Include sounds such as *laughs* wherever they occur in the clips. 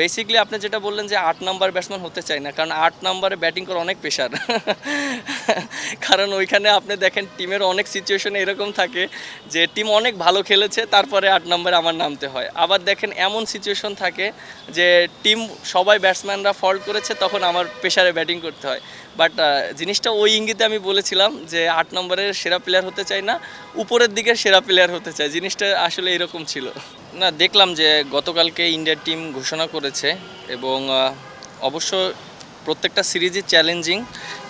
Basically আপনি যেটা বললেন যে আট নাম্বার ব্যাটসম্যান হতে চাই না, কারণ আট নাম্বারে ব্যাটিং করা অনেক প্রেশার *laughs* কারণ ওইখানে আপনি দেখেন টিমের অনেক সিচুয়েশনে এরকম থাকে যে টিম অনেক ভালো খেলেছে, তারপরে আট নম্বরে আমার নামতে হয়। আবার দেখেন এমন সিচুয়েশন থাকে যে টিম সবাই ব্যাটসম্যানরা ফল্ট করেছে, তখন আমার প্রেশারে ব্যাটিং করতে হয়। বাট জিনিসটা ওই ইঙ্গিতে আমি বলেছিলাম যে আট নম্বরের সেরা প্লেয়ার হতে চাই না, উপরের দিকের সেরা প্লেয়ার হতে চাই জিনিসটা আসলে এরকম ছিল। না, দেখলাম যে গতকালকে ইন্ডিয়ার টিম ঘোষণা করেছে এবং অবশ্য প্রত্যেকটা সিরিজই চ্যালেঞ্জিং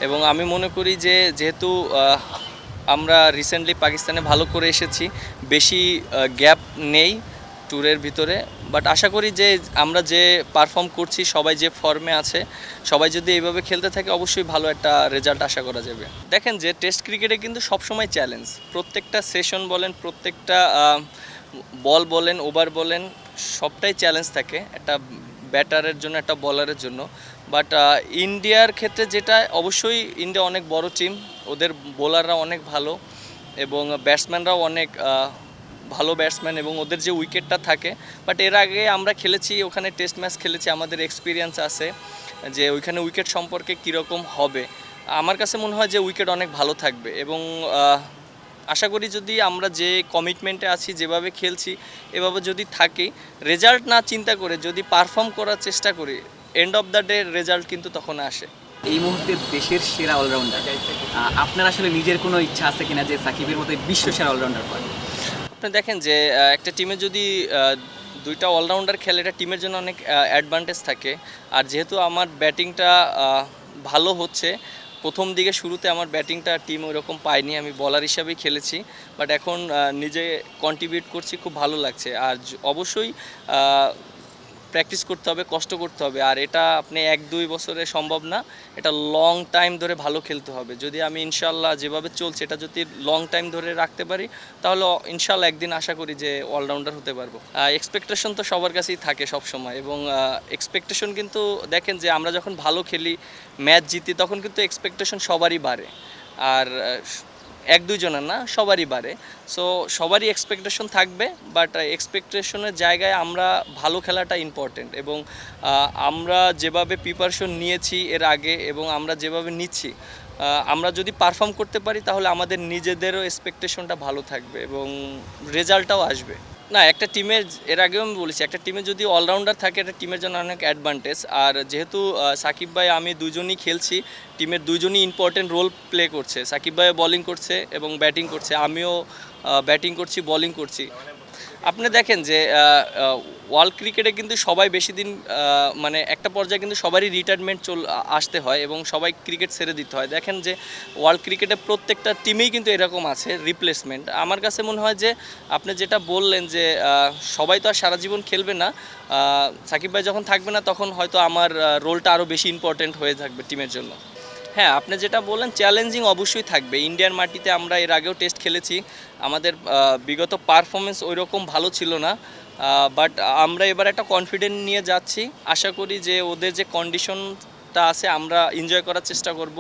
এবং আমি মনে করি যে যেহেতু আমরা রিসেন্টলি পাকিস্তানে ভালো করে এসেছি, বেশি গ্যাপ নেই ট্যুরের ভিতরে, বাট আশা করি যে আমরা যে পারফর্ম করছি, সবাই যে ফর্মে আছে, সবাই যদি এইভাবে খেলতে থাকে অবশ্যই ভালো একটা রেজাল্ট আশা করা যাবে। দেখেন যে টেস্ট ক্রিকেটে কিন্তু সবসময় চ্যালেঞ্জ, প্রত্যেকটা সেশন বলেন, প্রত্যেকটা বল বলেন, ওভার বলেন, সবটাই চ্যালেঞ্জ থাকে। একটা ব্যাটারের জন্য, একটা বলারের জন্য। বাট ইন্ডিয়ার ক্ষেত্রে যেটা, অবশ্যই ইন্ডিয়া অনেক বড় টিম ওদের বোলাররা অনেক ভালো এবং ব্যাটসম্যানরাও অনেক ভালো ব্যাটসম্যান এবং ওদের যে উইকেটটা থাকে। বাট এর আগে আমরা খেলেছি, ওখানে টেস্ট ম্যাচ খেলেছি, আমাদের এক্সপিরিয়েন্স আছে যে ওইখানে উইকেট সম্পর্কে কীরকম হবে। আমার কাছে মনে হয় যে উইকেট অনেক ভালো থাকবে এবং আশা করি যদি আমরা যে কমিটমেন্টে আছি যেভাবে খেলছি এভাবে যদি থাকি রেজাল্ট না চিন্তা করে যদি পারফর্ম করার চেষ্টা করি end of the day result কিন্তু তখন আসে। এই মুহূর্তে দেশের সেরা অলরাউন্ডার আপনার আসলে নিজের কোনো ইচ্ছা আছে কিনা যে সাকিবের মতো বিশ্ব সেরা অলরাউন্ডার পান আপনি দেখেন যে একটা টিমে যদি দুইটা অলরাউন্ডার খেলে এটা টিমের জন্য অনেক অ্যাডভান্টেজ থাকে। আর যেহেতু আমার ব্যাটিংটা ভালো হচ্ছে প্রথম দিকে শুরুতে আমার ব্যাটিংটা টিম ওরকম পায়নি, আমি বলার হিসাবেই খেলেছি বাট এখন নিজে কন্ট্রিবিউট করছি, খুব ভালো লাগছে। আর অবশ্যই প্র্যাকটিস করতে হবে, কষ্ট করতে হবে। আর এটা আপনি এক, দুই বছরে সম্ভব না। এটা লং টাইম ধরে ভালো খেলতে হবে। যদি আমি ইনশাল্লাহ যেভাবে চলছে, এটা যদি লং টাইম ধরে রাখতে পারি, তাহলে ইনশাল্লাহ একদিন আশা করি যে অলরাউন্ডার হতে পারব। এক্সপেকটেশন তো সবার কাছেই থাকে সব সময় এবং এক্সপেকটেশন কিন্তু দেখেন যে আমরা যখন ভালো খেলি ম্যাচ জিতি, তখন কিন্তু এক্সপেকটেশন সবারই বাড়ে। আর এক দুজনের না, সবারই বাড়ে। সো সবারই এক্সপেকটেশন থাকবে বাট এক্সপেকটেশনের জায়গায় আমরা ভালো খেলাটা ইম্পর্টেন্ট এবং আমরা যেভাবে প্রিপারেশন নিয়েছি এর আগে এবং আমরা যেভাবে নিচ্ছি আমরা যদি পারফর্ম করতে পারি তাহলে আমাদের নিজেদেরও এক্সপেকটেশনটা ভালো থাকবে এবং রেজাল্টটাও আসবে। না, একটা টিমের এর আগেও আমি বলেছি, একটা টিমে যদি অলরাউন্ডার থাকে, একটা টিমের জন্য অনেক অ্যাডভান্টেজ আর যেহেতু সাকিব ভাই, আমি দুজনই খেলছি টিমের দুজনই ইম্পর্টেন্ট রোল প্লে করছে। সাকিব ভাই বলিং করছে এবং ব্যাটিং করছে, আমিও ব্যাটিং করছি বলিং করছি। আপনি দেখেন যে ওয়ার্ল্ড ক্রিকেটে কিন্তু সবাই বেশি দিন মানে একটা পর্যায়ে কিন্তু সবারই রিটায়ারমেন্ট চল আসতে হয় এবং সবাই ক্রিকেট ছেড়ে দিতে হয়। দেখেন যে ওয়ার্ল্ড ক্রিকেটে প্রত্যেকটা টিমেই কিন্তু এরকম আছে রিপ্লেসমেন্ট আমার কাছে মনে হয় যে, আপনি যেটা বললেন যে সবাই তো আর সারা জীবন খেলবে না সাকিব ভাই যখন থাকবে না, তখন হয়তো আমার রোলটা আরও বেশি ইম্পর্টেন্ট হয়ে থাকবে টিমের জন্য। হ্যাঁ আপনি যেটা বললেন চ্যালেঞ্জিং অবশ্যই থাকবে। ইন্ডিয়ান মাটিতে আমরা এর আগেও টেস্ট খেলেছি। আমাদের বিগত পারফরমেন্স ওই রকম ভালো ছিল না। বাট আমরা এবার একটা কনফিডেন্ট নিয়ে যাচ্ছি। আশা করি যে ওদের যে কন্ডিশনটা আছে, আমরা এনজয় করার চেষ্টা করব।